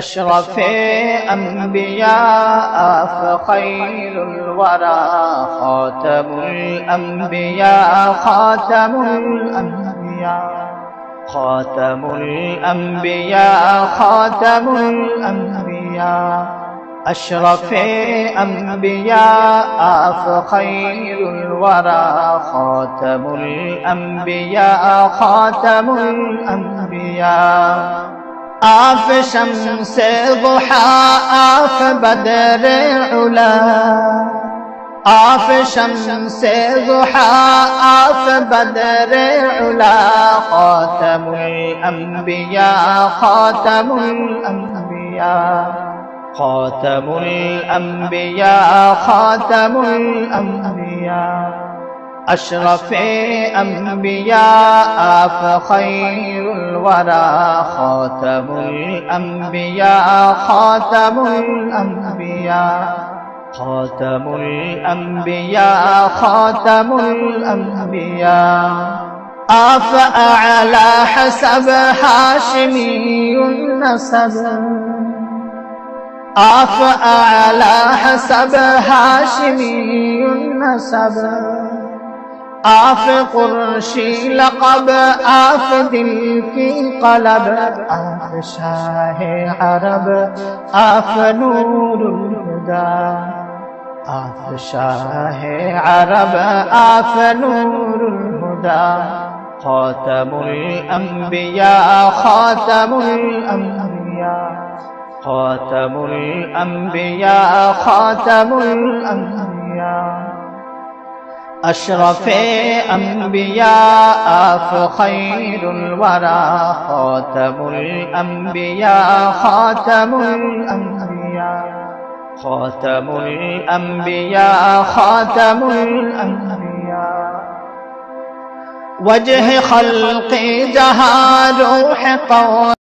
أشرف أنبياء فخير الورى خاتم الأنبياء خاتم الأنبياء. خاتم الأنبياء خاتم الأنبياء. أشرف أنبياء فخير الورى خاتم الأنبياء خاتم الأنبياء. آف شمس ضحى آف بدر علا. آف شمس ضحى آف بدر علا. خاتم الأنبياء خاتم الأنبياء. خاتم الأنبياء خاتم الأنبياء. أشرف أنبياء فخير الورى خاتم الأنبياء خاتم الأنبياء خاتم الأنبياء خاتم الأنبياء. أفأعلى حسب هاشمي النسب أفأعلى حسب هاشمي النسب آف قرشی لقب آف دل کی قلب آف شاہ عرب آف نور الهدى آف شاہ عرب آف نور الهدى خاتم الأنبياء خاتم الأنبياء خاتم الأنبياء خاتم الأنبياء أشرف أنبياء فخير الورى خاتم الأنبياء خاتم الأنبياء. خاتم الأنبياء خاتم الأنبياء. وجه خلق جهاد روح قوم.